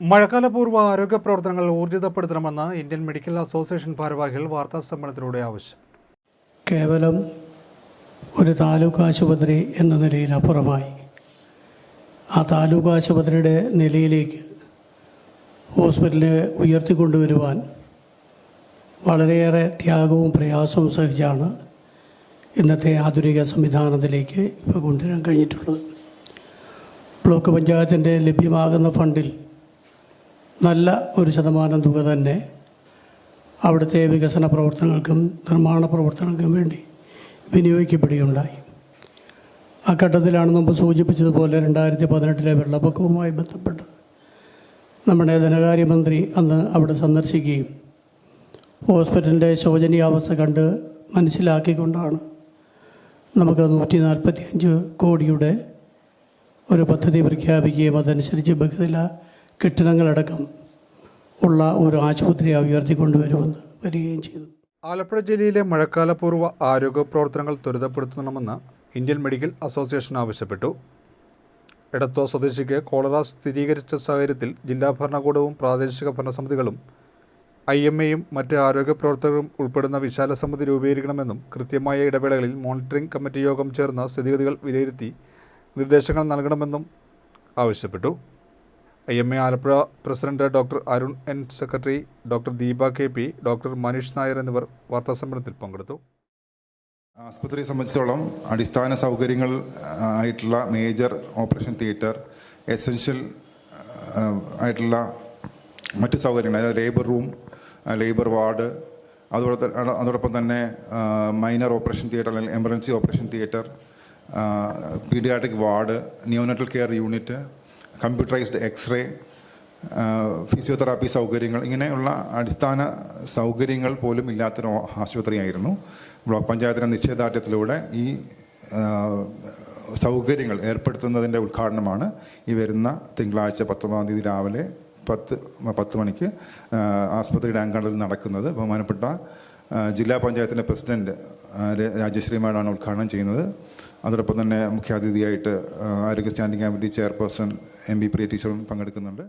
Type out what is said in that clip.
മഴക്കാലപൂർവ ആരോഗ്യ പ്രവർത്തനങ്ങൾ ഊർജിതപ്പെടുത്തണമെന്ന് Indian medical association ഭാരവാഹികൾ വാർത്താ സമ്മേളനത്തിലൂടെ ആവശ്യം. കേവലം ഒരു താലൂക്ക് ആശുപത്രി എന്ന നിലയിൽ അപ്പുറമായി. ആ താലൂക്ക് ആശുപത്രിയുടെ നിലയിലേക്ക് ഹോസ്പിറ്റലിനെ ഉയർത്തിക്കൊണ്ടുവരുവാൻ വളരെയേറെ ത്യാഗവും പ്രയാസവും സഹിച്ചാണ് ഇന്നത്തെ ആധുനിക സംവിധാനത്തിലേക്ക് ഇപ്പോൾ കൊണ്ടുവരാൻ കഴിഞ്ഞിട്ടുള്ളത്. ബ്ലോക്ക് പഞ്ചായത്തിന്റെ ലഭ്യമാകുന്ന ഫണ്ടിൽ നല്ല ഒരു ശതമാനം തുക തന്നെ അവിടുത്തെ വികസന പ്രവർത്തനങ്ങൾക്കും നിർമ്മാണ പ്രവർത്തനങ്ങൾക്കും വേണ്ടി വിനിയോഗിക്കപ്പെടുകയുണ്ടായി. ആ ഘട്ടത്തിലാണ് മുമ്പ് സൂചിപ്പിച്ചതുപോലെ രണ്ടായിരത്തി പതിനെട്ടിലെ വെള്ളപ്പൊക്കവുമായി ബന്ധപ്പെട്ട് നമ്മുടെ ധനകാര്യമന്ത്രി അന്ന് അവിടെ സന്ദർശിക്കുകയും ഹോസ്പിറ്റലിന്റെ ശോചനീയാവസ്ഥ കണ്ട് മനസ്സിലാക്കിക്കൊണ്ടാണ് നമുക്ക് നൂറ്റി നാൽപ്പത്തി അഞ്ച് കോടിയുടെ ഒരു പദ്ധതി പ്രഖ്യാപിക്കുകയും അതനുസരിച്ച് ബഹുതല കെട്ടിടങ്ങളടക്കം ഉള്ള ഒരു ആശുപത്രി ഉയർത്തിക്കൊണ്ടുവരുമെന്ന് വരികയും ചെയ്തു. ആലപ്പുഴ ജില്ലയിലെ മഴക്കാലപൂർവ ആരോഗ്യ പ്രവർത്തനങ്ങൾ ത്വരിതപ്പെടുത്തണമെന്ന് ഇന്ത്യൻ മെഡിക്കൽ അസോസിയേഷൻ ആവശ്യപ്പെട്ടു. എടത്തോ സ്വദേശിക്ക് കോളറ സ്ഥിരീകരിച്ച സാഹചര്യത്തിൽ ജില്ലാ ഭരണകൂടവും പ്രാദേശിക ഭരണസമിതികളും ഐ എം എയും മറ്റ് ആരോഗ്യ പ്രവർത്തകരും ഉൾപ്പെടുന്ന വിശാല സമിതി രൂപീകരിക്കണമെന്നും കൃത്യമായ ഇടവേളകളിൽ മോണിറ്ററിംഗ് കമ്മിറ്റി യോഗം ചേർന്ന് സ്ഥിതിഗതികൾ വിലയിരുത്തി നിർദ്ദേശങ്ങൾ നൽകണമെന്നും ആവശ്യപ്പെട്ടു. I M A Alappuzha president doctor Arun N secretary doctor Deepa K P doctor Manish Nair എന്നിവർ വാർത്താസമ്മേളനത്തിൽ പങ്കെടുത്തു. ആസ്പത്രിയെ സംബന്ധിച്ചിടത്തോളം അടിസ്ഥാന സൗകര്യങ്ങൾ ആയിട്ടുള്ള മേജർ ഓപ്പറേഷൻ തിയേറ്റർ എസെൻഷ്യൽ ആയിട്ടുള്ള മറ്റ് സൗകര്യങ്ങൾ അതായത് ലേബർ റൂം ലേബർ വാർഡ് അതോടൊപ്പം അതോടൊപ്പം തന്നെ മൈനർ ഓപ്പറേഷൻ തിയേറ്റർ അല്ലെങ്കിൽ emergency operation theatre paediatric ward neonatal care unit computerised x ray physiotherapy സൗകര്യങ്ങൾ ഇങ്ങനെയുള്ള അടിസ്ഥാന സൗകര്യങ്ങൾ പോലും ഇല്ലാത്തൊരു ആശുപത്രിയായിരുന്നു. ബ്ലോക്ക് പഞ്ചായത്തിന്റെ നിശ്ചയദാർഢ്യത്തിലൂടെ ഈ സൗകര്യങ്ങൾ ഏർപ്പെടുത്തുന്നതിന്റെ ഉദ്ഘാടനമാണ് ഈ വരുന്ന തിങ്കളാഴ്ച പത്തൊമ്പതാം തീയതി രാവിലെ പത്ത് പത്ത് മണിക്ക് ആസ്പത്രിയുടെ അങ്കണത്തിൽ നടക്കുന്നത്. ബഹുമാനപ്പെട്ട ജില്ലാ പഞ്ചായത്തിന്റെ പ്രസിഡന്റ് രാജശ്രീ മാഡാണ് ഉദ്ഘാടനം ചെയ്യുന്നത്. അതോടൊപ്പം തന്നെ മുഖ്യാതിഥിയായിട്ട് ആരോഗ്യ standing committee chairperson M B Priya ടീച്ചറും പങ്കെടുക്കുന്നുണ്ട്.